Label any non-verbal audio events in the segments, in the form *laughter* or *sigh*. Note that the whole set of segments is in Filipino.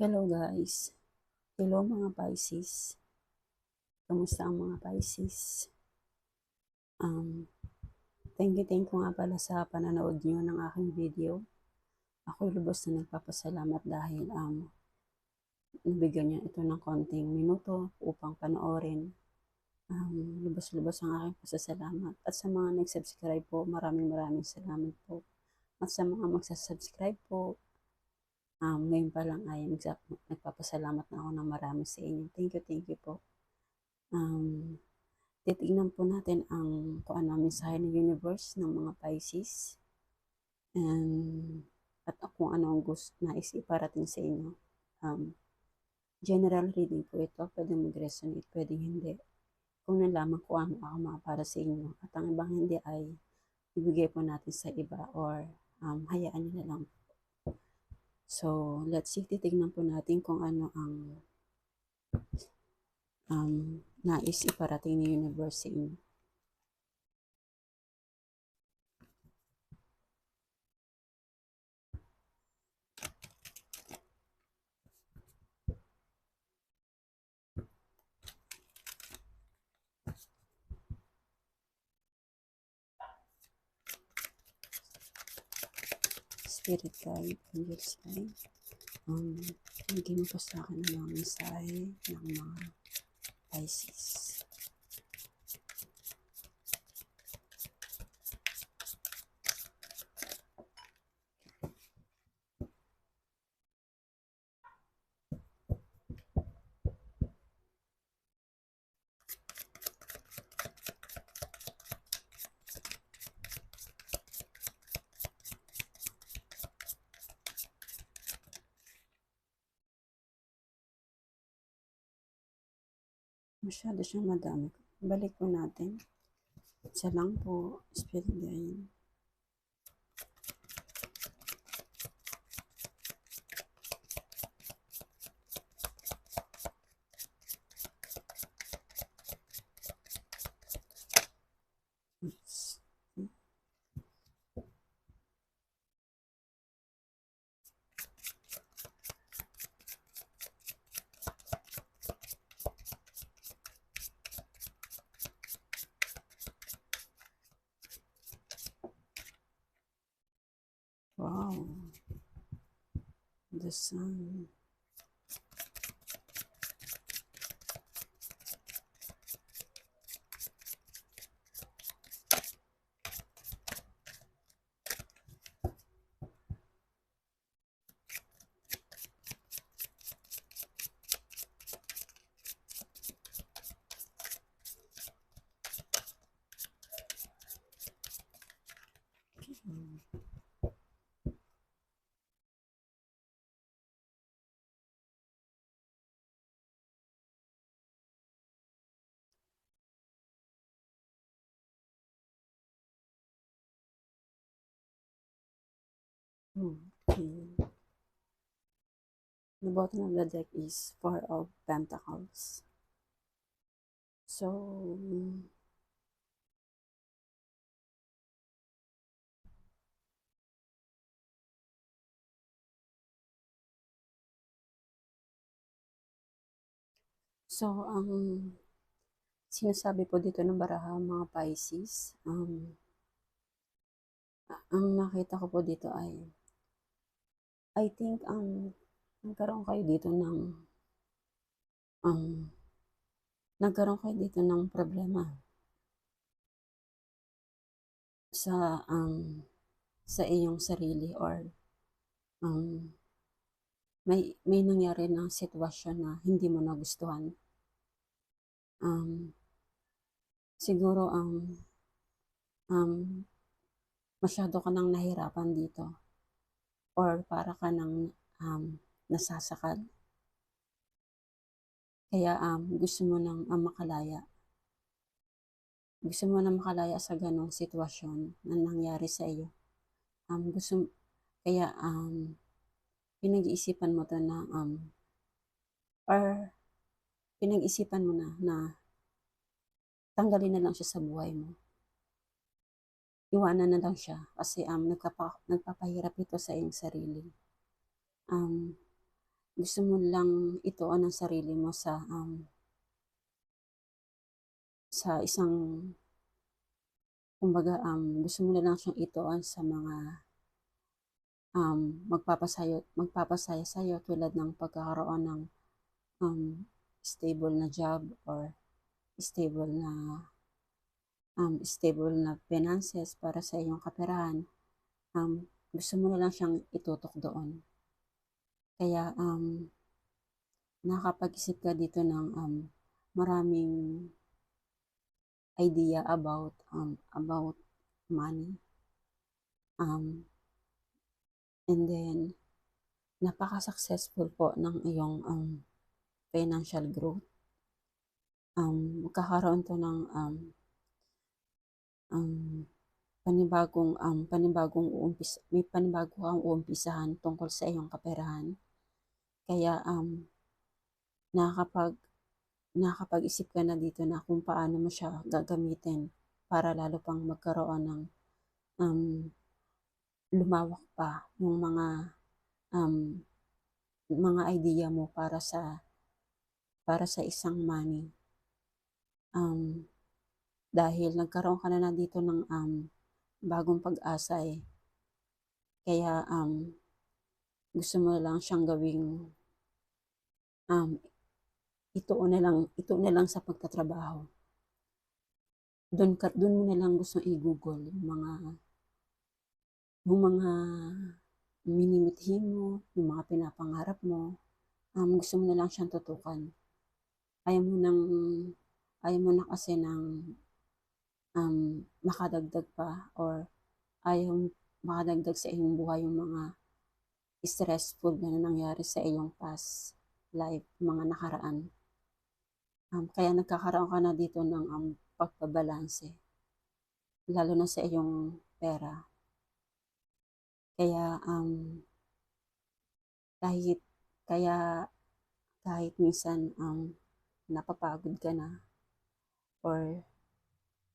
Hello guys. Hello mga Pisces. Kamusta ang mga Pisces? Um, thank you, thank you nga pala sa pananood niyo ng aking video. Ako lubos na nagpapasalamat dahil um, nabigyan niyo ito ng konting minuto upang panoorin. Um, lubos-lubos ang aking pasasalamat. At sa mga nag-subscribe po, maraming maraming salamat po. At sa mga magsasubscribe po, um, ngayon pa lang ay nagpapasalamat na ako ng marami sa inyo. Thank you, thank you po. Um, titignan po natin ang kung ano ang mensahe ng universe ng mga Pisces. And, at kung ano ang gusto na iparating sa inyo. Um, general reading po ito. Pwede mag-resonate, pwede hindi. Kung nalaman ko ano ako mga para sa inyo. At ang ibang hindi ay ibigay po natin sa iba or um, hayaan nyo na lang So, let's see, titignan po natin kung ano ang um, nais iparating ni universe sa inyo. Spirit guide, angels guide. Um, bigyan mo po sa akin ng mga mensahe ng mga Pisces. Masyado siyang madami. Balik po natin. Isa lang po, spirit guide. The sun. Okay. The bottom of the deck is Four of Pentacles. So, so ang sinasabi po dito ng baraha mga Pisces, um, ang nakita ko po dito ay I think ang nagkaroon kayo dito ng um, nagkaroon kayo dito ng problema sa um, sa iyong sarili or um, may may nangyari na sitwasyon na hindi mo nagustuhan. Um, siguro ang um, masyado ka nang nahirapan dito or para ka nang um, nasasakal. Kaya um, gusto mo nang um, makalaya. Gusto mo na makalaya sa ganong sitwasyon na nangyari sa iyo. Um, gusto, kaya um, pinag-iisipan mo to na um, or pinag-isipan mo na na tanggalin na lang siya sa buhay mo iwanan na lang siya kasi um, nagpapa, nagpapahirap ito sa iyong sarili. Um, gusto mo lang ituon ang sarili mo sa um, sa isang kumbaga um, gusto mo na lang siyang ituon sa mga um, magpapasayo, magpapasaya sa'yo tulad ng pagkakaroon ng um, stable na job or stable na um, stable na finances para sa iyong kaperahan, um, gusto mo na lang siyang itutok doon. Kaya um, nakakapag-isip ka dito ng um, maraming idea about um, about money. Um, and then, napaka-successful po ng iyong um, financial growth. Um, magkakaroon to ng um, um, panibagong um, panibagong uumpis may panibago kang uumpisahan tungkol sa iyong kaperahan. Kaya um, nakakapag nakakapag-isip ka na dito na kung paano mo siya gagamitin para lalo pang magkaroon ng um, lumawak pa yung mga um, mga idea mo para sa para sa isang money. Um, dahil nagkaroon ka na na dito ng um, bagong pag-asa eh. Kaya um, gusto mo lang siyang gawing um, ito na lang, ito na lang sa pagtatrabaho. Doon ka, doon mo na lang gusto i-google yung mga yung mga minimithi mo, yung mga pinapangarap mo. Um, gusto mo na lang siyang tutukan. Ayaw mo nang ayaw mo na kasi ng um, makadagdag pa or ayaw makadagdag sa iyong buhay yung mga stressful na nangyari sa iyong past life, mga nakaraan. Um, kaya nagkakaroon ka na dito ng um, pagpabalanse, lalo na sa iyong pera. Kaya um, kahit kaya kahit minsan um, napapagod ka na or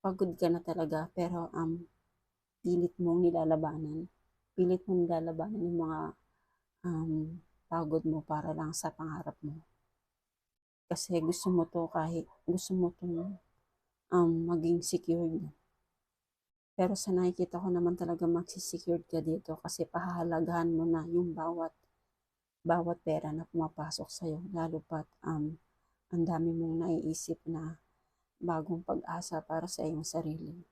pagod ka na talaga pero um, pilit mong nilalabanan pilit mong nilalabanan yung mga um, pagod mo para lang sa pangarap mo kasi gusto mo to kahit gusto mo to um, maging secured. Pero sa nakikita ko naman talaga magsisecured ka dito kasi pahahalagahan mo na yung bawat bawat pera na pumapasok sa'yo. Lalo pat um, ang dami mong naiisip na bagong pag-asa para sa iyong sarili.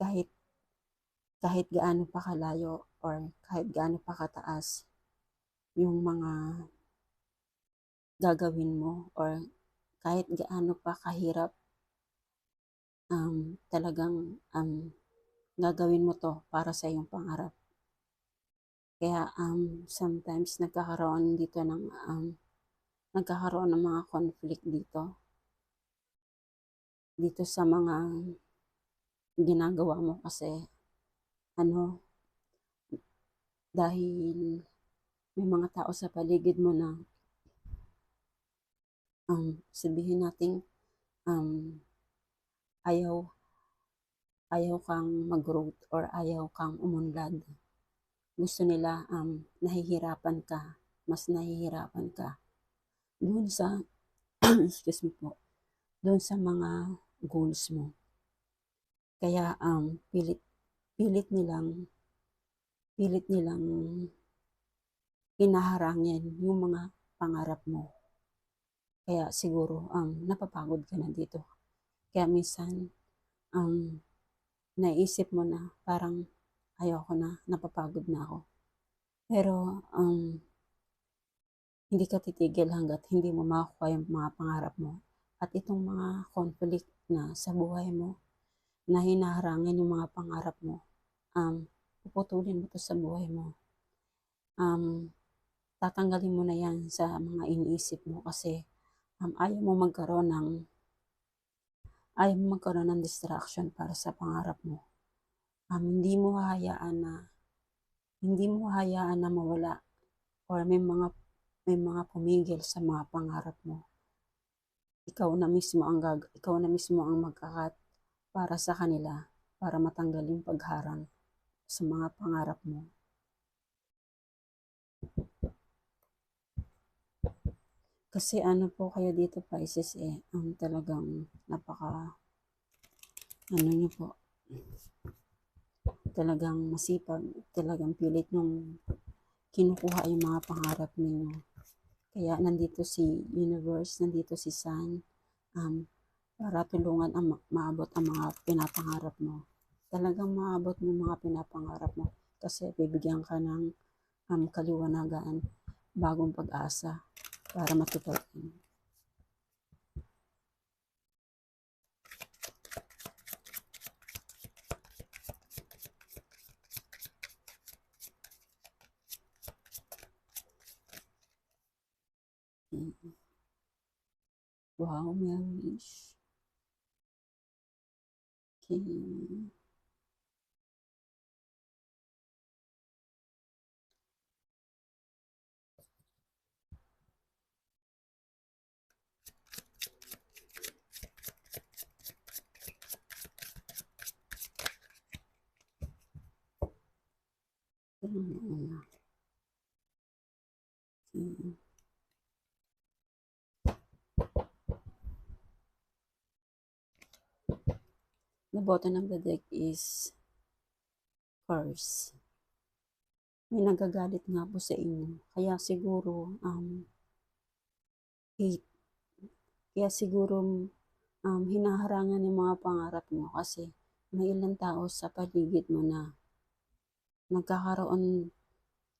Kahit kahit gaano pa kalayo or kahit gaano pa kataas yung mga gagawin mo or kahit gaano pa kahirap um, talagang um, gagawin mo to para sa iyong pangarap. Kaya um, sometimes nagkakaroon dito ng um, nagkakaroon ng mga conflict dito. Dito sa mga ginagawa mo kasi ano dahil may mga tao sa paligid mo na um, sabihin nating um, ayaw ayaw kang mag-growth or ayaw kang umunlad. Gusto nila um, nahihirapan ka, mas nahihirapan ka. Doon sa, *clears throat* excuse me po, doon sa mga goals mo. Kaya um, pilit, pilit nilang, pilit nilang inaharangin yung mga pangarap mo. Kaya siguro um, napapagod ka na dito. Kaya minsan um, naisip mo na parang ayoko na, napapagod na ako. Pero um, hindi ka titigil hanggat hindi mo makukuha yung mga pangarap mo. At itong mga conflict na sa buhay mo, na hinaharangin yung mga pangarap mo, um, puputulin mo to sa buhay mo. Um, tatanggalin mo na yan sa mga iniisip mo kasi um, ayaw mo magkaroon ng ayaw mo magkaroon ng distraction para sa pangarap mo. Um, hindi mo hayaan na hindi mo hayaan na mawala or may mga may mga pumigil sa mga pangarap mo. Ikaw na mismo ang gag ikaw na mismo ang magkakat para sa kanila para matanggal yung pagharang sa mga pangarap mo. Kasi ano po kayo dito Pisces eh, ang talagang napaka, ano nyo po, talagang masipag, talagang pilit nung kinukuha yung mga pangarap ninyo. Kaya nandito si universe, nandito si sun, um, para tulungan ang ma- maabot ang mga pinapangarap mo. Talagang maabot mo mga pinapangarap mo kasi bibigyan ka ng um, kaliwanagan, bagong pag-asa para matupad yun. Mm. Wow, may wish. Okay. Ito lang yung una. Okay. The bottom of the deck is curse. May nagagalit nga po sa inyo. Kaya siguro, um, hate. Kaya siguro, um, hinaharangan yung mga pangarap mo kasi may ilang tao sa paligid mo na nagkakaroon,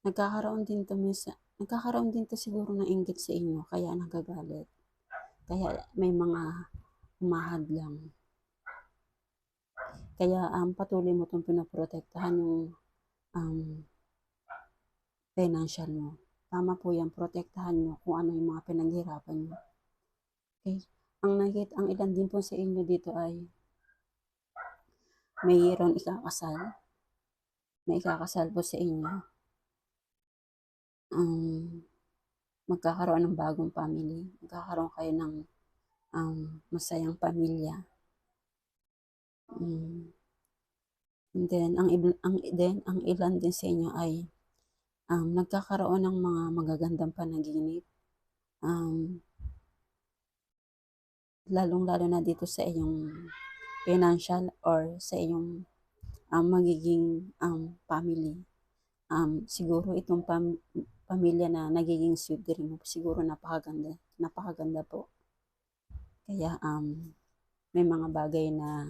nagkakaroon din to misa, nagkakaroon din to siguro ng inggit sa inyo, kaya nagagalit. Kaya may mga umahad lang. Kaya um, patuloy mo itong pinoprotektahan yung um, financial mo. Tama po yan, protektahan nyo kung ano yung mga pinaghirapan nyo. Okay? Ang nakikita, ang ilan din po sa inyo dito ay mayroon ikakasal. May ikakasal po sa inyo. Um, magkakaroon ng bagong family. Magkakaroon kayo ng um, masayang pamilya. Um, and then, ang, ang, then, ang ilan din sa inyo ay um, nagkakaroon ng mga magagandang panaginip. Um, lalong-lalo na dito sa iyong financial or sa iyong um, magiging um, family. Um, siguro itong pam pamilya na nagiging sweet din mo, siguro napakaganda, napakaganda po. Kaya um, may mga bagay na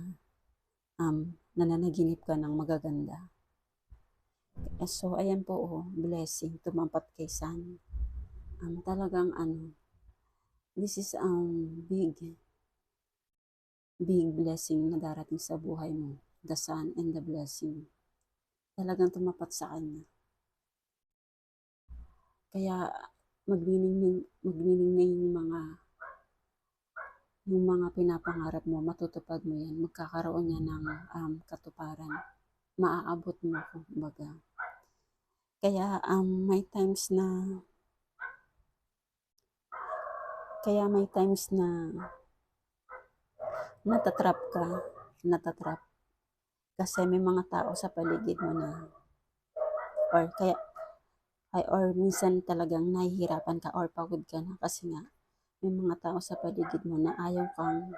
um, nananaginip ka ng magaganda. So, ayan po, oh, blessing, tumampat kay San. Um, talagang ano, this is um, big, big blessing na darating sa buhay mo. The sun and the blessing. Talagang tumapat sa kanya. Kaya magniningning, magniningning yung mga yung mga pinapangarap mo, matutupad mo yan. Magkakaroon yan ng um, katuparan. Maaabot mo, kumbaga. Kaya um, may times na kaya may times na natatrap ka, natatrap. Kasi may mga tao sa paligid mo na or kaya ay or minsan talagang nahihirapan ka or pagod ka na kasi nga may mga tao sa paligid mo na ayaw kang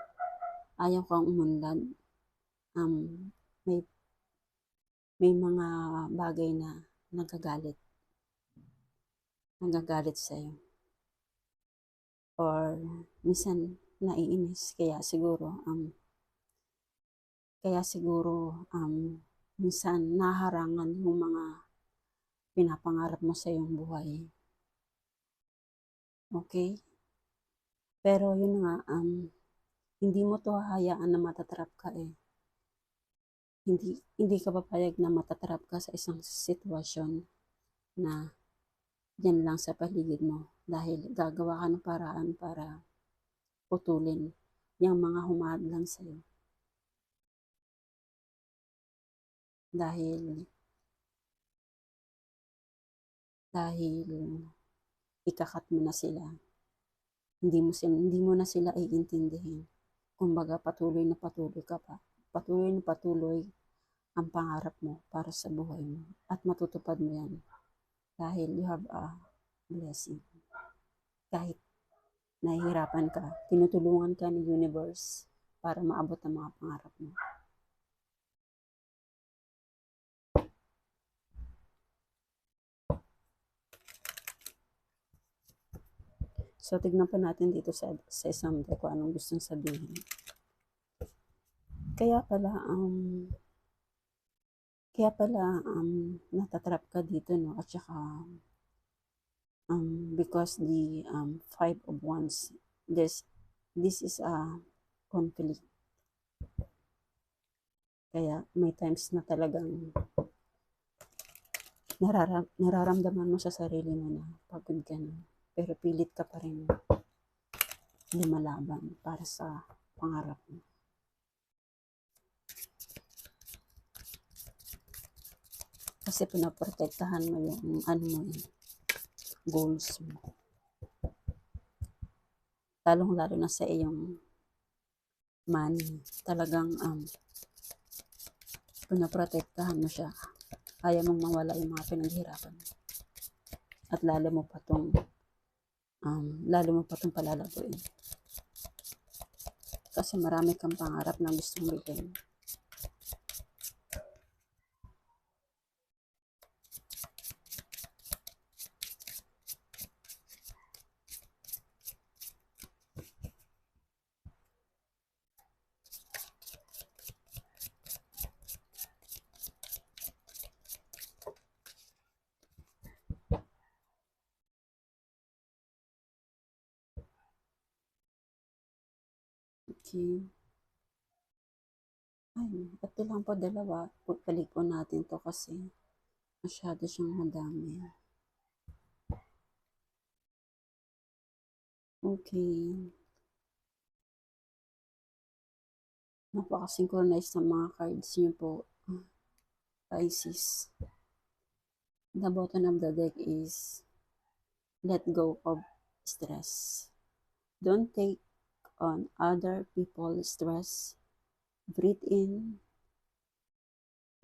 ayaw kang umunlad. Um, may may mga bagay na nagagalit. Nagagalit sa'yo. Or minsan naiinis kaya siguro um kaya siguro um minsan naharangan yung mga pinapangarap mo sa iyong buhay. Okay? Pero yun nga, um, hindi mo to hahayaan na matatrap ka eh. Hindi, hindi ka papayag na matatrap ka sa isang sitwasyon na yan lang sa paligid mo dahil gagawa ka ng paraan para putulin yung mga humahad lang sa'yo. Dahil dahil ikakat mo na sila. Hindi mo, sila, hindi mo na sila iintindihin. Kumbaga, patuloy na patuloy ka pa. Patuloy na patuloy ang pangarap mo para sa buhay mo. At matutupad mo yan. Dahil you have a blessing. Kahit nahihirapan ka, tinutulungan ka ni universe para maabot ang mga pangarap mo. So, tignan pa natin dito sa, sa isang deck kung anong gustong sabihin. Kaya pala, um, kaya pala, um, natatrap ka dito, no? At saka, um, because the um, five of wands, this, this is a conflict. Kaya may times na talagang nararam, nararamdaman mo sa sarili mo na pagod ka na. Pero pilit ka pa rin lumalaban para sa pangarap mo. Kasi pinaprotektahan mo yung ano mo eh, goals mo. Lalong-lalo na sa iyong money. Talagang um, pinaprotektahan mo siya. Kaya mong mawala yung mga pinaghirapan mo. At lalo mo pa tong um, lalo mo pa tong palalabuin. Kasi marami kang pangarap na gustong bigyan. Okay. Ay, ito lang po dalawa. Balik po natin to kasi masyado siyang madami. Okay. Napaka-synchronize ng mga cards niyo po. Pisces. The bottom of the deck is let go of stress. Don't take on other people's stress. Breathe in.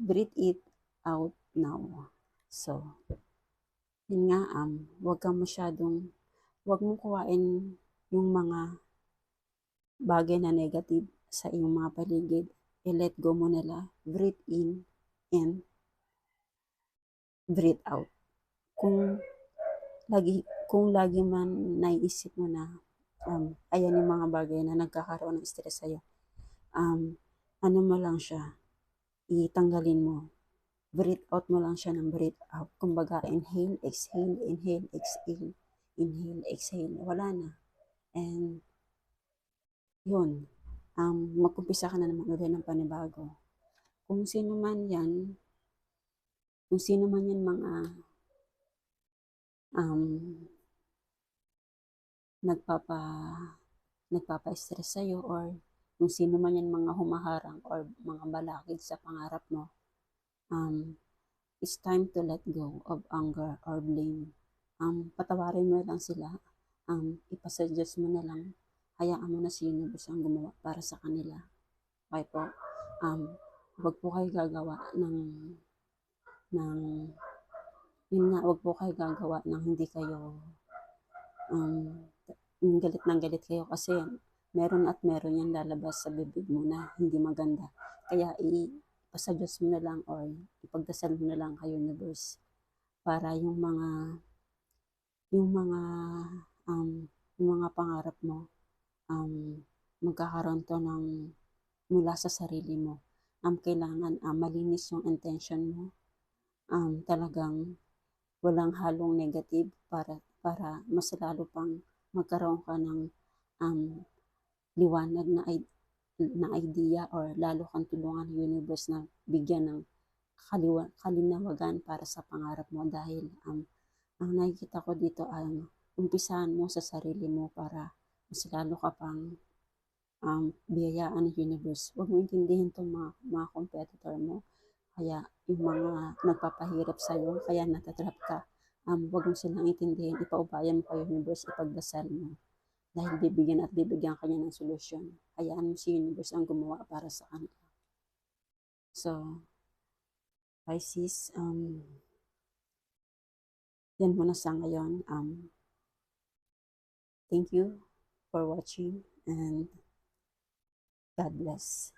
Breathe it out now. So, yun nga, um, huwag kang masyadong, huwag mong kuhain yung mga bagay na negative sa iyong mga paligid. I-let go mo nila. Breathe in and breathe out. Kung lagi, kung lagi man naiisip mo na um, ayan yung mga bagay na nagkakaroon ng stress sa'yo. Um, ano mo lang siya, itanggalin mo. Breathe out mo lang siya ng breathe out. Kumbaga, inhale, exhale, inhale, exhale, inhale, exhale. Wala na. And, yun. Um, magkumpisa ka na naman ulit ng panibago. Kung sino man yan, kung sino man yan mga um, nagpapa nagpapa-stress sa'yo or kung sino man yan mga humaharang or mga balakid sa pangarap mo, um, it's time to let go of anger or blame. Um, patawarin mo lang sila, um, ipasuggest mo na lang, hayaan mo na si universe ang gumawa para sa kanila. Okay po, um, wag po kayo gagawa ng, ng, yun nga, wag po kayo gagawa ng hindi kayo, um, galit ng galit kayo kasi meron at meron yan lalabas sa bibig mo na hindi maganda. Kaya ipasuggest mo na lang or ipagdasal mo na lang kay universe para yung mga yung mga um, yung mga pangarap mo um, magkakaroon to ng mula sa sarili mo. Um, kailangan um, malinis yung intention mo. Um, talagang walang halong negative para para mas lalo pang magkaroon ka ng um, liwanag na, na idea or lalo kang tulungan ng universe na bigyan ng kaliwa, kalinawagan para sa pangarap mo dahil um, ang nakikita ko dito ay um, umpisahan mo sa sarili mo para mas lalo ka pang um, biyayaan ng universe. Huwag mo intindihin itong mga, mga competitor mo. Kaya yung mga nagpapahirap sa'yo, kaya natatrap ka um, wag mo silang intindihin, ipaubayan mo kay universe, ipagdasal mo. Dahil bibigyan at bibigyan kanya ng solusyon. Hayaan mo si universe ang gumawa para sa kanila. So, Pisces, um, yan muna sa ngayon. Um, thank you for watching and God bless.